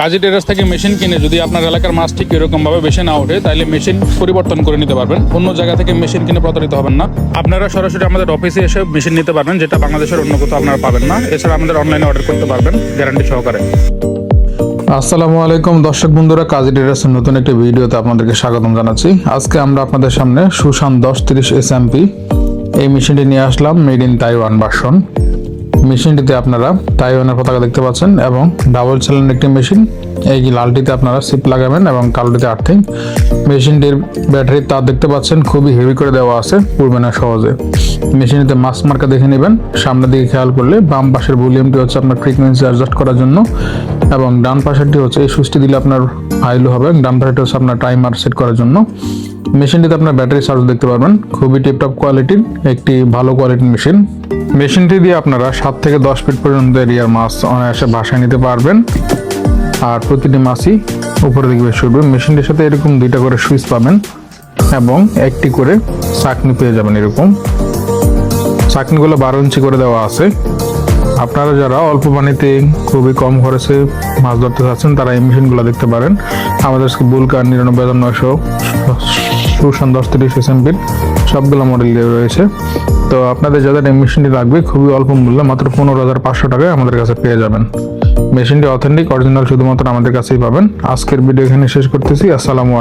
কাজী টেরাস থেকে মেশিন কিনে যদি আপনার এলাকার মাছ ঠিক এরকমভাবে বেশি না ওঠে, তাহলে মেশিন পরিবর্তন করে নিতে পারবেন। অন্য জায়গা থেকে মেশিন কিনে প্রতারিত হবেন না। আপনারা সরাসরি আমাদের অফিসে এসে মেশিন নিতে পারবেন, যেটা বাংলাদেশের অন্য কোথাও আপনারা পাবেন না। এছাড়া আমাদের অনলাইনে অর্ডার করতে পারবেন গ্যারান্টি সহকারে। আসসালামু আলাইকুম দর্শক বন্ধুরা, কাজী টেরাসের নতুন একটি ভিডিওতে আপনাদেরকে স্বাগতম জানাচ্ছি। আজকে আমরা আপনাদের সামনে সুশান দশ তিরিশ এস এই মেশিনটি নিয়ে আসলাম মেড ইন তাইওয়ান ভার্সন মেশিনটিতে আপনারা তাইওয়ানের পতাকা দেখতে পাচ্ছেন এবং ডাবল চ্যানেল একটি মেশিন। এই লালটিতে আপনারা সিপ লাগাবেন এবং কালোটিতে আর্থিং। মেশিনটির ব্যাটারির তার দেখতে পাচ্ছেন খুবই হেভি করে দেওয়া আছে, পূর্বে না সহজে। মেশিনটিতে মাস মার্কা দেখে নেবেন। সামনের দিকে খেয়াল করলে বাম পাশের ভলিউমটি হচ্ছে আপনার ফ্রিকোয়েন্সি অ্যাডজাস্ট করার জন্য এবং ডান পাশেরটি হচ্ছে এই সুইচটি দিলে আপনার হাইলো হবে ডান পাশেরটি হচ্ছে আপনার টাইমার সেট করার জন্য। মেশিনটিতে আপনার ব্যাটারি চার্জ দেখতে পারবেন। খুবই টিপটপ কোয়ালিটির একটি ভালো কোয়ালিটির মেশিন মেশিনটি দিয়ে আপনারা সাত থেকে দশ ফিট পর্যন্ত এরিয়ার মাছ অনায়াসে ভাসায় নিতে পারবেন। আর প্রতিটি মাছই উপরে দিকে বেশ উঠবে মেশিনটির সাথে এরকম দুইটা করে সুইচ পাবেন এবং একটি করে চাকনি পেয়ে যাবেন এরকম। চাকনিগুলো বারো ইঞ্চি করে দেওয়া আছে। আপনারা যারা অল্প পানিতে খুবই কম খরচে মাছ ধরতে চাচ্ছেন তারা এই মেশিনগুলো দেখতে পারেন। আমাদের বুলকার নিরানব্বই হাজার নয়শো সুশান দশ তিরিশ এসএমপির সবগুলো মডেল রয়েছে। তো আপনাদের যাদের এই মেশিনটি লাগবে, খুবই অল্প মূল্যে মাত্র পনেরো হাজার পাঁচশো টাকায় আমাদের কাছে পেয়ে যাবেন। মেশিনটি অথেন্টিক অরিজিনাল শুধুমাত্র আমাদের কাছেই পাবেন। আজকের ভিডিও এখানে শেষ করতেছি। আসসালামু আলাইকুম।